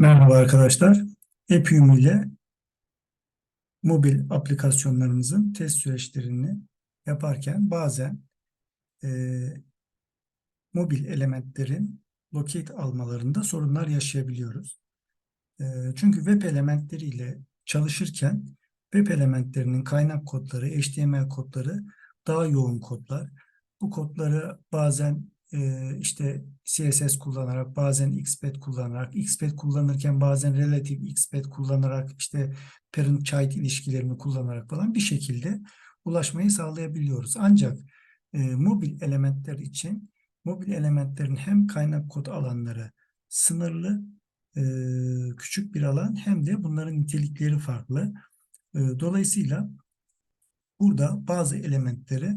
Merhaba arkadaşlar. Epium ile mobil aplikasyonlarımızın test süreçlerini yaparken bazen eee, mobil elementlerin locate almalarında sorunlar yaşayabiliyoruz. Eee, çünkü web elementleriyle çalışırken web elementlerinin kaynak kodları, HTML kodları daha yoğun kodlar. Bu kodları bazen e, işte CSS kullanarak, bazen XPath kullanarak, XPath kullanırken bazen Relative XPath kullanarak, işte parent-child ilişkilerini kullanarak falan bir şekilde ulaşmayı sağlayabiliyoruz. Ancak e, mobil elementler için mobil elementlerin hem kaynak kod alanları sınırlı, e, küçük bir alan hem de bunların nitelikleri farklı. E, dolayısıyla burada bazı elementlere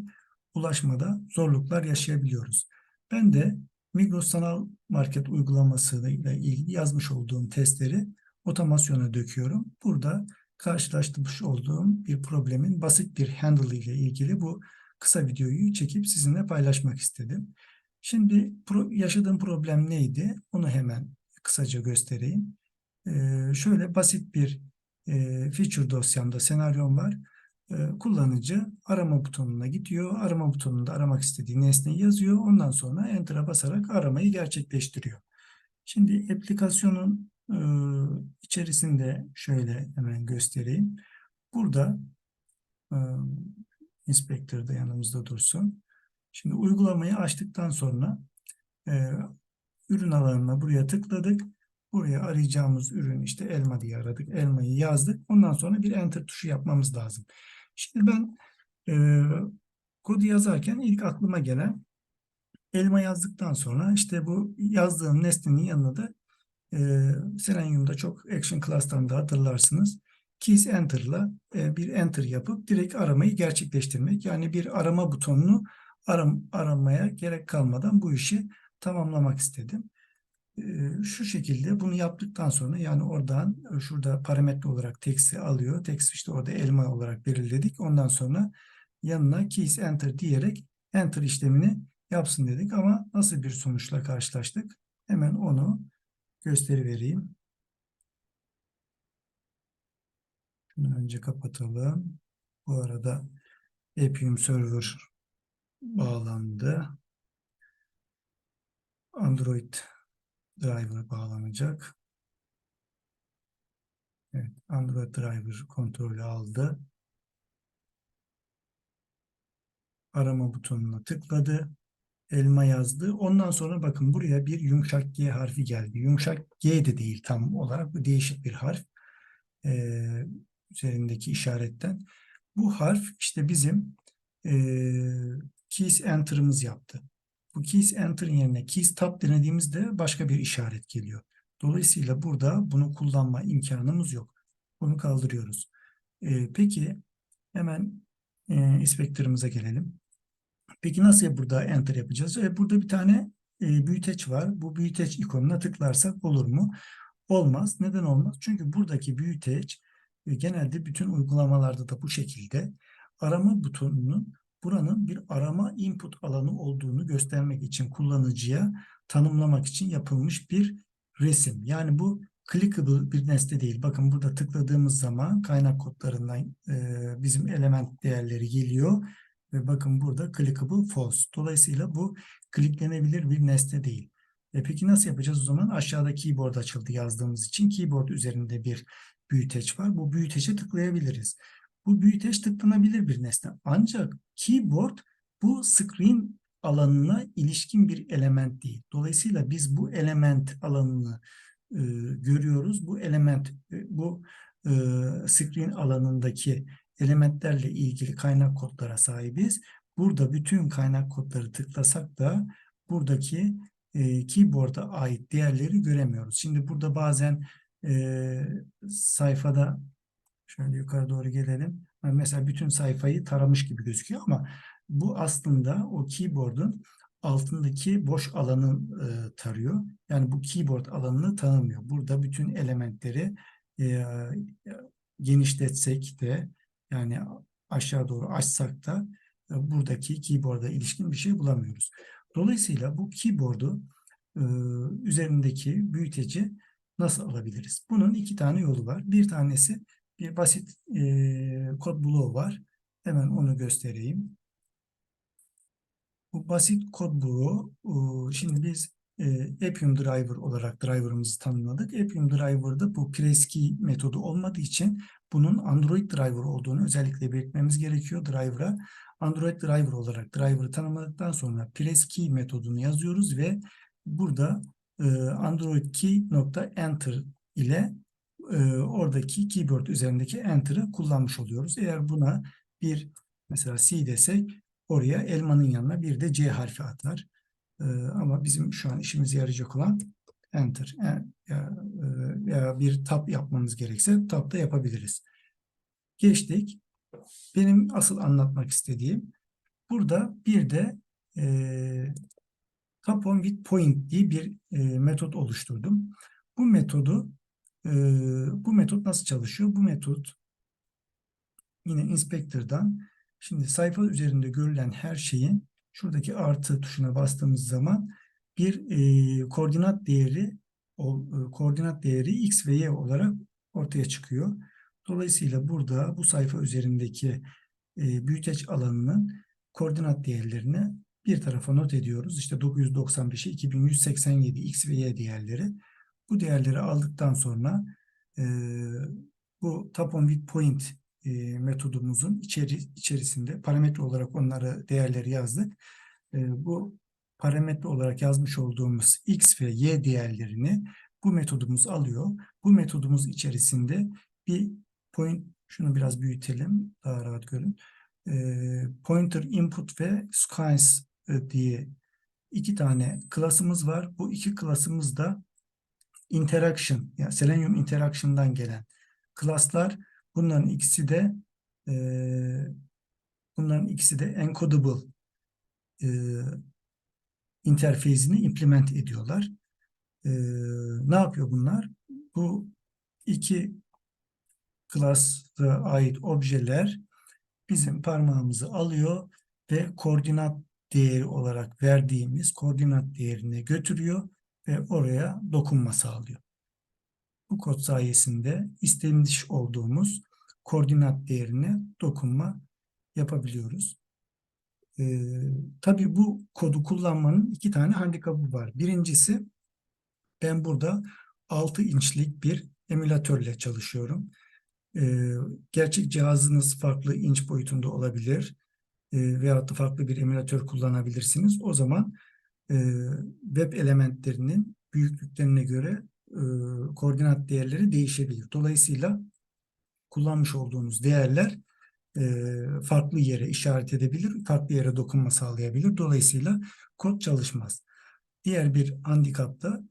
ulaşmada zorluklar yaşayabiliyoruz. Ben de Migros Sanal Market uygulamasıyla ilgili yazmış olduğum testleri otomasyona döküyorum. Burada karşılaştırmış olduğum bir problemin basit bir handle ile ilgili bu kısa videoyu çekip sizinle paylaşmak istedim. Şimdi pro, yaşadığım problem neydi? Onu hemen kısaca göstereyim. Ee, şöyle basit bir e, feature dosyamda senaryom var. Ee, kullanıcı arama butonuna gidiyor. Arama butonunda aramak istediği nesneyi yazıyor. Ondan sonra Enter'a basarak aramayı gerçekleştiriyor. Şimdi aplikasyonun e, içerisinde şöyle hemen göstereyim. Burada e, inspector da yanımızda dursun. Şimdi uygulamayı açtıktan sonra e, ürün alanına buraya tıkladık. Buraya arayacağımız ürün işte elma diye aradık. Elmayı yazdık. Ondan sonra bir enter tuşu yapmamız lazım. Şimdi ben e, kodu yazarken ilk aklıma gelen elma yazdıktan sonra işte bu yazdığım nesnenin yanına da e, Selenium'da çok Action Class'tan da hatırlarsınız. Keys Enter'la e, bir enter yapıp direkt aramayı gerçekleştirmek. Yani bir arama butonunu aram, aramaya gerek kalmadan bu işi tamamlamak istedim. E, şu şekilde bunu yaptıktan sonra yani oradan e, şurada parametre olarak text'i alıyor. Text işte orada elma olarak belirledik. Ondan sonra yanına keys enter diyerek enter işlemini yapsın dedik ama nasıl bir sonuçla karşılaştık? Hemen onu gösteri vereyim. Şunu önce kapatalım. Bu arada Epium Server bağlandı. Android driver bağlanacak. Evet, Android driver kontrolü aldı. Arama butonuna tıkladı. Elma yazdı. Ondan sonra bakın buraya bir yumuşak G harfi geldi. Yumuşak G de değil tam olarak. Bu değişik bir harf. Ee, üzerindeki işaretten. Bu harf işte bizim e, keys enter'ımız yaptı. Bu keys enter'ın yerine keys tab denediğimizde başka bir işaret geliyor. Dolayısıyla burada bunu kullanma imkanımız yok. Bunu kaldırıyoruz. Ee, peki hemen e, inspektörümüze gelelim. Peki nasıl burada enter yapacağız? E, burada bir tane e, büyüteç var. Bu büyüteç ikonuna tıklarsak olur mu? Olmaz. Neden olmaz? Çünkü buradaki büyüteç e, genelde bütün uygulamalarda da bu şekilde arama butonunun buranın bir arama input alanı olduğunu göstermek için kullanıcıya tanımlamak için yapılmış bir resim. Yani bu clickable bir nesne değil. Bakın burada tıkladığımız zaman kaynak kodlarından e, bizim element değerleri geliyor ve bakın burada clickable false. Dolayısıyla bu kliklenebilir bir nesne değil. E peki nasıl yapacağız o zaman? Aşağıda keyboard açıldı yazdığımız için keyboard üzerinde bir büyüteç var. Bu büyüteçe tıklayabiliriz. Bu büyüteç tıklanabilir bir nesne. Ancak keyboard bu screen alanına ilişkin bir element değil. Dolayısıyla biz bu element alanını e, görüyoruz. Bu element, e, bu e, screen alanındaki elementlerle ilgili kaynak kodlara sahibiz. Burada bütün kaynak kodları tıklasak da buradaki e, keyboard'a ait değerleri göremiyoruz. Şimdi burada bazen e, sayfada şöyle yukarı doğru gelelim. Mesela bütün sayfayı taramış gibi gözüküyor ama bu aslında o keyboard'un altındaki boş alanı e, tarıyor. Yani bu keyboard alanını tanımıyor. Burada bütün elementleri e, genişletsek de yani aşağı doğru açsak da e, buradaki keyboard'a ilişkin bir şey bulamıyoruz. Dolayısıyla bu keyboard'u e, üzerindeki büyüteci nasıl alabiliriz? Bunun iki tane yolu var. Bir tanesi bir basit e, kod bloğu var. Hemen onu göstereyim. Bu basit kod bloğu, e, şimdi biz e, Appium Driver olarak driver'ımızı tanımladık. Appium Driver'da bu PressKey metodu olmadığı için bunun Android Driver olduğunu özellikle belirtmemiz gerekiyor driver'a. Android Driver olarak driver'ı tanımladıktan sonra PressKey metodunu yazıyoruz ve burada e, Android key nokta enter ile e, oradaki keyboard üzerindeki enter'ı kullanmış oluyoruz. Eğer buna bir mesela C desek oraya elmanın yanına bir de C harfi atar. E, ama bizim şu an işimize yarayacak olan enter e, ya, e, ya bir tab yapmamız gerekse tab da yapabiliriz. Geçtik. Benim asıl anlatmak istediğim burada bir de e, Tap on with point diye bir e, metot oluşturdum. Bu metodu e, bu metot nasıl çalışıyor? Bu metot yine inspector'dan şimdi sayfa üzerinde görülen her şeyin şuradaki artı tuşuna bastığımız zaman bir e, koordinat değeri o, e, koordinat değeri x ve y olarak ortaya çıkıyor. Dolayısıyla burada bu sayfa üzerindeki e, büyüteç alanının koordinat değerlerini bir tarafa not ediyoruz. İşte 995'e 2187 x ve y değerleri. Bu değerleri aldıktan sonra e, bu top on with point e, metodumuzun içeri, içerisinde parametre olarak onları değerleri yazdık. E, bu parametre olarak yazmış olduğumuz x ve y değerlerini bu metodumuz alıyor. Bu metodumuz içerisinde bir point, şunu biraz büyütelim daha rahat görün. E, pointer input ve science diye iki tane klasımız var. Bu iki klasımız da interaction, yani Selenium interaction'dan gelen klaslar. Bunların ikisi de e, bunların ikisi de encodable e, interfezini implement ediyorlar. E, ne yapıyor bunlar? Bu iki klasa ait objeler bizim parmağımızı alıyor ve koordinat değeri olarak verdiğimiz koordinat değerine götürüyor ve oraya dokunma sağlıyor. Bu kod sayesinde istemiş olduğumuz koordinat değerine dokunma yapabiliyoruz. Ee, tabii bu kodu kullanmanın iki tane handikapı var. Birincisi ben burada 6 inçlik bir emülatörle çalışıyorum. Ee, gerçek cihazınız farklı inç boyutunda olabilir e, veyahut da farklı bir emülatör kullanabilirsiniz. O zaman e, web elementlerinin büyüklüklerine göre e, koordinat değerleri değişebilir. Dolayısıyla kullanmış olduğunuz değerler e, farklı yere işaret edebilir, farklı yere dokunma sağlayabilir. Dolayısıyla kod çalışmaz. Diğer bir handikap da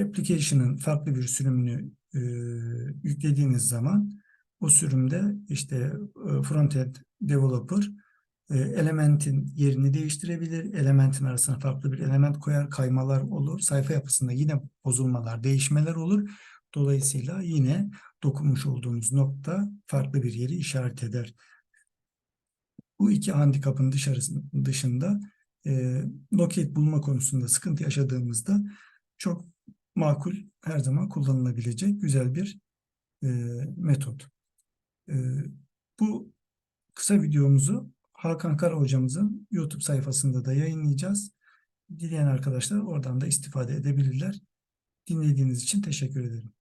application'ın farklı bir sürümünü e, yüklediğiniz zaman o sürümde işte e, frontend developer elementin yerini değiştirebilir. Elementin arasına farklı bir element koyar, kaymalar olur. Sayfa yapısında yine bozulmalar, değişmeler olur. Dolayısıyla yine dokunmuş olduğunuz nokta farklı bir yeri işaret eder. Bu iki handikapın dışında e, locate bulma konusunda sıkıntı yaşadığımızda çok makul her zaman kullanılabilecek güzel bir e, metot. E, bu kısa videomuzu Hakan Kara hocamızın YouTube sayfasında da yayınlayacağız. Dileyen arkadaşlar oradan da istifade edebilirler. Dinlediğiniz için teşekkür ederim.